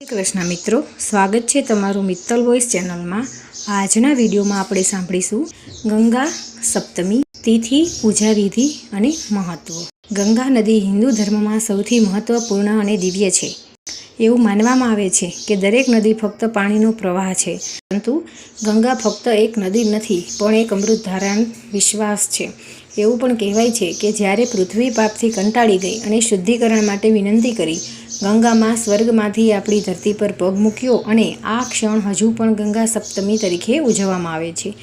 કૃષ્ણ મિત્રો. સ્વાગત છે તમારું મિત્તલ વોઇસ ચેનલમાં. આજના વિડીયોમાં આપણે સાંભળીશું ગંગા સપ્તમી, તિથિ, પૂજા વિધિ અને મહત્વ. ગંગા નદી હિન્દુ ધર્મમાં સૌથી મહત્વપૂર્ણ અને દિવ્ય છે. એવું માનવામાં આવે છે કે દરેક નદી ફક્ત પાણીનો પ્રવાહ છે, પરંતુ ગંગા ફક્ત એક નદી નથી, પણ એક અમૃત ધારાણ વિશ્વાસ છે. એવું પણ કહેવાય છે કે જ્યારે પૃથ્વી પાપથી કંટાળી ગઈ અને શુદ્ધિકરણ માટે વિનંતી કરી ગંગામાં સ્વર્ગમાંથી આપણી ધરતી પર પગ મૂક્યો અને આ ક્ષણ હજુ પણ ગંગા સપ્તમી તરીકે ઉજવવામાં આવે છે.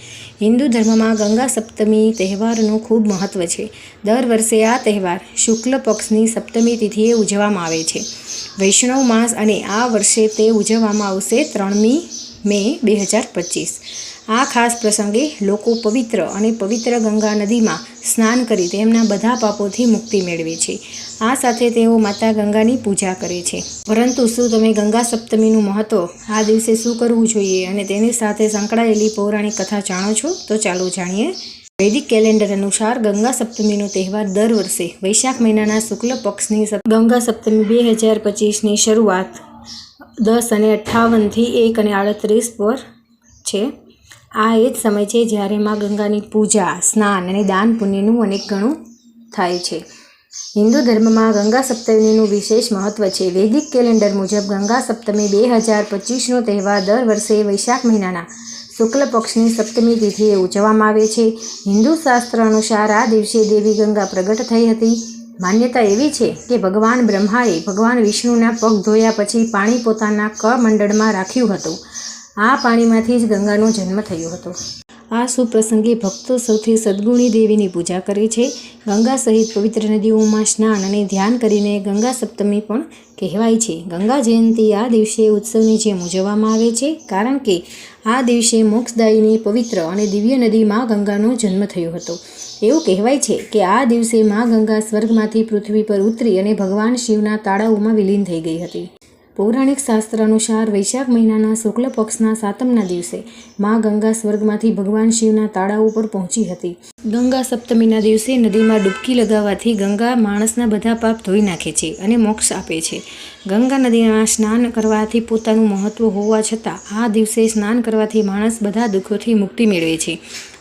હિન્દુ ધર્મમાં ગંગા સપ્તમી તહેવારનું ખૂબ મહત્ત્વ છે. દર વર્ષે આ તહેવાર શુક્લ પક્ષની સપ્તમી તિથિએ ઉજવવામાં આવે છે. વૈષ્ણવ માસ અને આ વર્ષે તે ઉજવવામાં આવશે ત્રણમી મે બે હજાર પચીસ. આ ખાસ પ્રસંગે લોકો પવિત્ર અને પવિત્ર ગંગા નદીમાં સ્નાન કરી તેમના બધા પાપોથી મુક્તિ મેળવે છે. આ સાથે તેઓ માતા ગંગાની પૂજા કરે છે. પરંતુ શું તમે ગંગા સપ્તમીનું મહત્ત્વ આ દિવસે શું કરવું જોઈએ અને તેની સાથે સંકળાયેલી પૌરાણિક કથા જાણો છો? તો ચાલો જાણીએ. વૈદિક કેલેન્ડર અનુસાર ગંગા સપ્તમીનો તહેવાર દર વર્ષે વૈશાખ મહિનાના શુક્લ પક્ષની ગંગા સપ્તમી બે હજાર પચીસની શરૂઆત દસ અને અઠ્ઠાવનથી એક અને આડત્રીસ પર છે. આ એ જ સમય છે જ્યારે માં ગંગાની પૂજા, સ્નાન અને દાન પુણ્યનું અનેક ગણું થાય છે. હિન્દુ ધર્મમાં ગંગા સપ્તમીનું વિશેષ મહત્વ છે. વૈદિક કેલેન્ડર મુજબ ગંગા સપ્તમી બે હજાર પચીસનો તહેવાર દર વર્ષે વૈશાખ મહિનાના શુક્લ પક્ષની સપ્તમી તિથિએ ઉજવવામાં આવે છે. હિન્દુ શાસ્ત્ર અનુસાર આ દિવસે દેવી ગંગા પ્રગટ થઈ હતી. માન્યતા એવી છે કે ભગવાન બ્રહ્માએ ભગવાન વિષ્ણુના પગ ધોયા પછી પાણી પોતાના કમંડળમાં રાખ્યું હતું. આ પાણીમાંથી જ ગંગાનો જન્મ થયો હતો. આ સુપ્રસંગે ભક્તો સૌથી સદગુણી દેવીની પૂજા કરે છે. ગંગા સહિત પવિત્ર નદીઓમાં સ્નાન અને ધ્યાન કરીને ગંગા સપ્તમી પણ કહેવાય છે. ગંગા જયંતિ આ દિવસે ઉત્સવની જેમ ઉજવવામાં આવે છે, કારણ કે આ દિવસે મોક્ષદાયીની પવિત્ર અને દિવ્ય નદીમાં ગંગાનો જન્મ થયો હતો. એવું કહેવાય છે કે આ દિવસે મા ગંગા સ્વર્ગમાંથી પૃથ્વી પર ઉતરી અને ભગવાન શિવના તાળાઓમાં વિલીન થઈ ગઈ હતી. પૌરાણિક શાસ્ત્ર અનુસાર વૈશાખ મહિનાના શુક્લ પક્ષના સાતમના દિવસે માં ગંગા સ્વર્ગમાંથી ભગવાન શિવના તાળાઓ ઉપર પહોંચી હતી. ગંગા સપ્તમીના દિવસે નદીમાં ડૂબકી લગાવવાથી ગંગા માણસના બધા પાપ ધોઈ નાખે છે અને મોક્ષ આપે છે. ગંગા નદીમાં સ્નાન કરવાથી પોતાનું મહત્વ હોવા છતાં આ દિવસે સ્નાન કરવાથી માણસ બધા દુઃખોથી મુક્તિ મેળવે છે.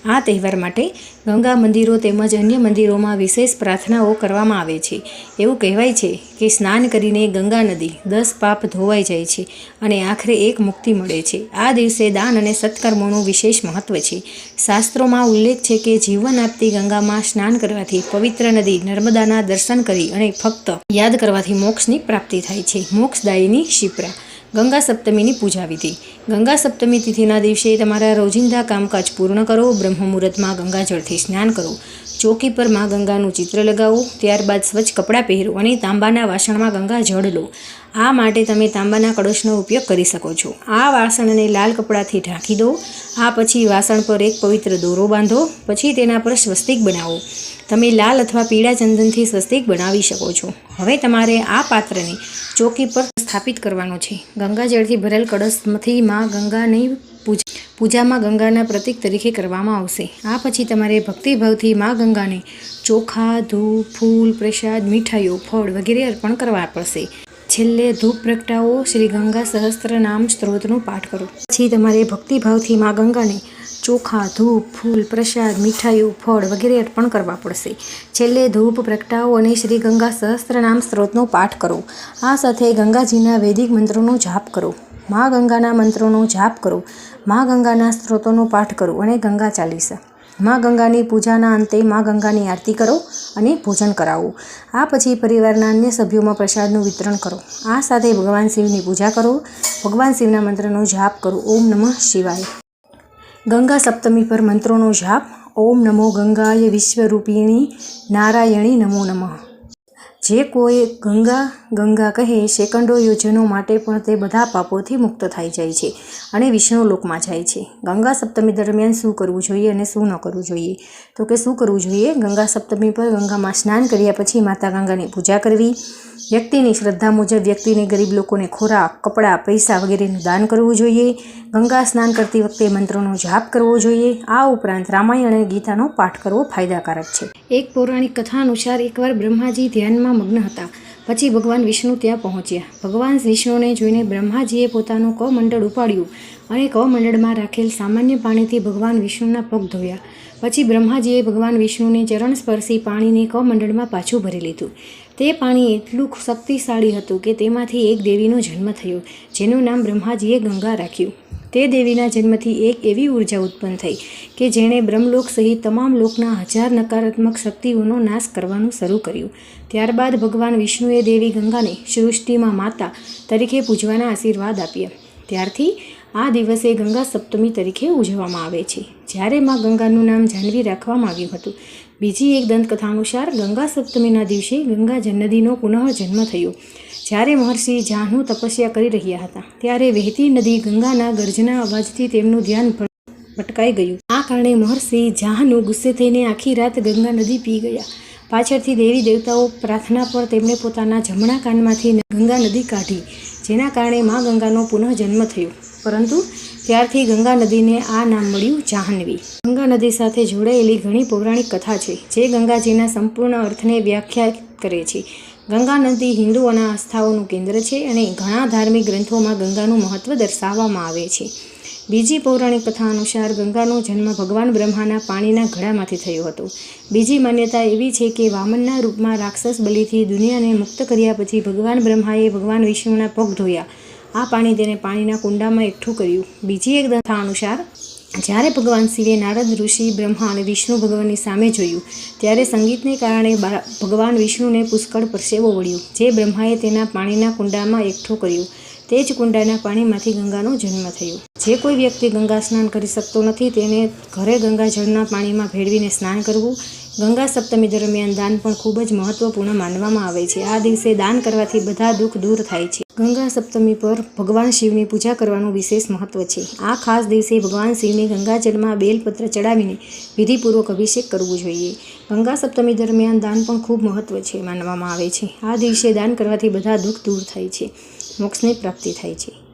આ તહેવાર માટે ગંગા મંદિરો તેમજ અન્ય મંદિરોમાં વિશેષ પ્રાર્થનાઓ કરવામાં આવે છે. એવું કહેવાય છે કે સ્નાન કરીને ગંગા નદી દસ પાપ ધોવાઈ જાય છે અને આખરે એક મુક્તિ મળે છે. આ દિવસે દાન અને સત્કર્મોનું વિશેષ મહત્વ છે. શાસ્ત્રોમાં ઉલ્લેખ છે કે જીવન આપતી ગંગામાં સ્નાન કરવાથી પવિત્ર નદી નર્મદાના દર્શન કરી અને ફક્ત યાદ કરવાથી મોક્ષની પ્રાપ્તિ થાય છે. મોક્ષદાયીની શિપ્રા. ગંગા સપ્તમીની પૂજા વિધિ. ગંગા સપ્તમી તિથિના દિવસે તમારા રોજિંદા કામકાજ પૂર્ણ કરો બ્રહ્મ મુહૂર્તમાં ગંગાજળથી સ્નાન કરો. ચોકી પરમાં ગંગાનું ચિત્ર લગાવો, ત્યારબાદ સ્વચ્છ કપડાં પહેરો અને તાંબાના વાસણમાં ગંગા જળ લો. આ માટે તમે તાંબાના કળશનો ઉપયોગ કરી શકો છો. આ વાસણને લાલ કપડાથી ઢાંકી દો. આ પછી વાસણ પર એક પવિત્ર દોરો બાંધો, પછી તેના પર સ્વસ્તિક બનાવો. તમે લાલ અથવા પીળા ચંદનથી સ્વસ્તિક બનાવી શકો છો. હવે તમારે આ પાત્રને ચોકી પર સ્થાપિત કરવાનો છે. ગંગાજળથી ભરેલ કળશમાંથી માં ગંગાની પૂજા, પૂજામાં ગંગાના પ્રતીક તરીકે કરવામાં આવશે. આ પછી તમારે ભક્તિભાવથી માં ગંગાને ચોખા, ધૂપ, ફૂલ, પ્રસાદ, મીઠાઈઓ, ફળ વગેરે અર્પણ કરવા પડશે. છેલ્લે ધૂપ પ્રગટાવો, શ્રી ગંગા સહસ્ત્ર નામ સ્ત્રોતનો પાઠ કરો. પછી તમારે ભક્તિભાવથી મા ગંગાને ચોખા, ધૂપ, ફૂલ, પ્રસાદ, મીઠાઈઓ, ફળ વગેરે અર્પણ કરવા પડશે. છેલ્લે ધૂપ પ્રગટાવો અને શ્રી ગંગા સહસ્ત્ર નામ સ્ત્રોતનો પાઠ કરો. આ સાથે ગંગાજીના વૈદિક મંત્રોનો જાપ કરો. મા ગંગાના મંત્રોનો જાપ કરો. મા ગંગાના સ્ત્રોતોનો પાઠ કરો અને ગંગા ચાલીસા. મા ગંગાની પૂજાના અંતે મા ગંગાની આરતી કરો અને ભોજન કરાવો. આ પછી પરિવારના અન્ય સભ્યોમાં પ્રસાદનું વિતરણ કરો. આ સાથે ભગવાન શિવની પૂજા કરો. ભગવાન શિવના મંત્રનો જાપ કરો. ઓમ નમઃ શિવાય. ગંગા સપ્તમી પર મંત્રોનો જાપ. ઓમ નમો ગંગાય વિશ્વરૂપિણી. નારાયણી નમો નમઃ. જે કોઈ ગંગા ગંગા કહે સેકન્ડો યોજનો માટે પણ તે બધા પાપોથી મુક્ત થઈ જાય છે અને વિષ્ણુ લોકમાં જાય છે. ગંગા સપ્તમી દરમિયાન શું કરવું જોઈએ અને શું ન કરવું જોઈએ? તો કે શું કરવું જોઈએ? ગંગા સપ્તમી પર ગંગામાં સ્નાન કર્યા પછી માતા ગંગાની પૂજા કરવી. વ્યક્તિની શ્રદ્ધા મુજબ વ્યક્તિને ગરીબ લોકોને ખોરાક, કપડાં, પૈસા વગેરેનું દાન કરવું જોઈએ. ગંગા સ્નાન કરતી વખતે મંત્રોનો જાપ કરવો જોઈએ. આ ઉપરાંત રામાયણ અને ગીતાનો પાઠ કરવો ફાયદાકારક છે. એક પૌરાણિક કથા અનુસાર એકવાર બ્રહ્માજી ધ્યાનમાં મગ્ન હતા. પછી ભગવાન વિષ્ણુ ત્યાં પહોંચ્યા. ભગવાન વિષ્ણુને જોઈને બ્રહ્માજીએ પોતાનું કમંડળ ઉપાડ્યું અને કમંડળમાં રાખેલ સામાન્ય પાણીથી ભગવાન વિષ્ણુના પગ ધોયા. પછી બ્રહ્માજીએ ભગવાન વિષ્ણુને ચરણ સ્પર્શી પાણીને કમંડળમાં પાછું ભરી લીધું. તે પાણી એટલું શક્તિશાળી હતું કે તેમાંથી એક દેવીનો જન્મ થયો, જેનું નામ બ્રહ્માજીએ ગંગા રાખ્યું. તે દેવીના જન્મથી એક એવી ઊર્જા ઉત્પન્ન થઈ કે જેણે બ્રહ્મલોક સહિત તમામ લોકના હજાર નકારાત્મક શક્તિઓનો નાશ કરવાનું શરૂ કર્યું. ત્યારબાદ ભગવાન વિષ્ણુએ દેવી ગંગાને સૃષ્ટિમાં માતા તરીકે પૂજવાના આશીર્વાદ આપ્યા. ત્યારથી આ દિવસે ગંગા સપ્તમી તરીકે ઉજવવામાં આવે છે. જ્યારે માં ગંગાનું નામ જાહ્નવી રાખવામાં આવ્યું હતું. બીજી એક દંતકથા અનુસાર ગંગા સપ્તમીના દિવસે ગંગા નદીનો પુનઃ જન્મ થયો. જ્યારે મહર્ષિ જાહ્નુ તપસ્યા કરી રહ્યા હતા, ત્યારે વહેતી નદી ગંગાના ગર્જના અવાજથી તેમનું ધ્યાન ભટકાઈ ગયું. આ કારણે મહર્ષિ જાહ્નુ ગુસ્સે થઈને આખી રાત ગંગા નદી પી ગયા. પાછળથી દેવી દેવતાઓ પ્રાર્થના પર તેમણે પોતાના જમણા કાનમાંથી ગંગા નદી કાઢી, જેના કારણે મા ગંગાનો પુનઃ જન્મ થયો. પરંતુ ત્યારથી ગંગા નદીને આ નામ મળ્યું જાહ્નવી. ગંગા નદી સાથે જોડાયેલી ઘણી પૌરાણિક કથા છે, જે ગંગાજીના સંપૂર્ણ અર્થને વ્યાખ્યાયિત કરે છે. ગંગા નદી હિન્દુઓના આસ્થાઓનું કેન્દ્ર છે અને ઘણા ધાર્મિક ગ્રંથોમાં ગંગાનું મહત્વ દર્શાવવામાં આવે છે. બીજી પૌરાણિક કથા અનુસાર ગંગાનો જન્મ ભગવાન બ્રહ્માના પાણીના ઘડામાંથી થયો હતો. બીજી માન્યતા એવી છે કે વામનના રૂપમાં રાક્ષસ બલિથી દુનિયાને મુક્ત કર્યા પછી ભગવાન બ્રહ્માએ ભગવાન વિષ્ણુના પગ ધોયા. આ પાણી તેને પાણીના કુંડામાં એકઠું કર્યું. બીજી એક કથા અનુસાર જ્યારે ભગવાન શિવે નારદ, ઋષિ, બ્રહ્મા અને વિષ્ણુ ભગવાનની સામે જોયું, ત્યારે સંગીતને કારણે ભગવાન વિષ્ણુને પુષ્કળ પરસેવો વળ્યો, જે બ્રહ્માએ તેના પાણીના કુંડામાં એકઠો કર્યો. તે જ કુંડાના પાણીમાંથી ગંગાનો જન્મ થયો. જે કોઈ વ્યક્તિ ગંગા સ્નાન કરી શકતો નથી, તેને ઘરે ગંગાજળના પાણીમાં ભેળવીને સ્નાન કરવું. ગંગા સપ્તમી દરમિયાન દાન પણ ખૂબ જ મહત્વપૂર્ણ માનવામાં આવે છે. આ દિવસે દાન કરવાથી બધા દુઃખ દૂર થાય છે. ગંગા સપ્તમી પર ભગવાન શિવની પૂજા કરવાનું વિશેષ મહત્વ છે. આ ખાસ દિવસે ભગવાન શિવને ગંગાજળમાં બેલપત્ર ચડાવીને વિધિપૂર્વક અભિષેક કરવું જોઈએ. ગંગા સપ્તમી દરમિયાન દાન પણ ખૂબ મહત્વ છે, માનવામાં આવે છે. આ દિવસે દાન કરવાથી બધા દુઃખ દૂર થાય છે. મોક્ષની પ્રાપ્તિ થાય છે.